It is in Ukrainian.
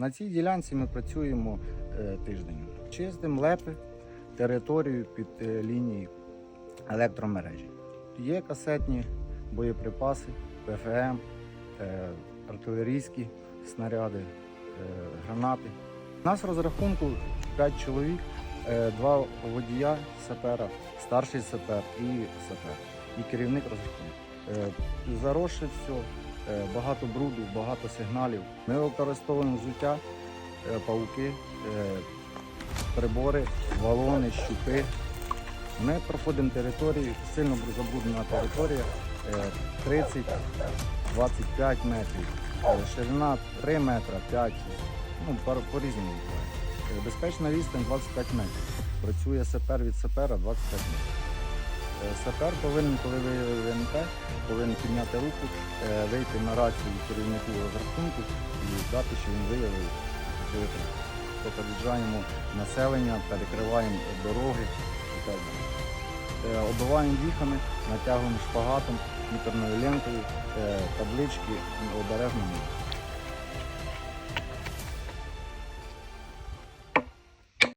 На цій ділянці ми працюємо е, тиждень. Чистимо лепи, територію під е, лінії електромережі. Є касетні боєприпаси, ПФМ, е, артилерійські снаряди, гранати. У нас розрахунку 5 чоловік, два водія сапера, старший сапер і сапер, і керівник розрахунку. Е, все, багато бруду, багато сигналів. Ми використовуємо взуття, е, пауки, е, прибори, валони, щупи. Ми проходимо територію, сильно забруднена територія е, 30-25 метрів, е, ширина 3 метри, 5, ну, по- по-різному. Е, Безпечна відстань 25 метрів. Працює сапер від сапера 25 метрів. Е, Сапер повинен, коли виявив ВНП, повинен підняти руку, е, вийти на рацію керівнику розрахунку і дати, що він виявив ВНП. Попереджаємо населення, перекриваємо дороги і так далі. Е, Оббиваємо віхами, натягуємо шпагатом, мітерною лентою, таблички обережно.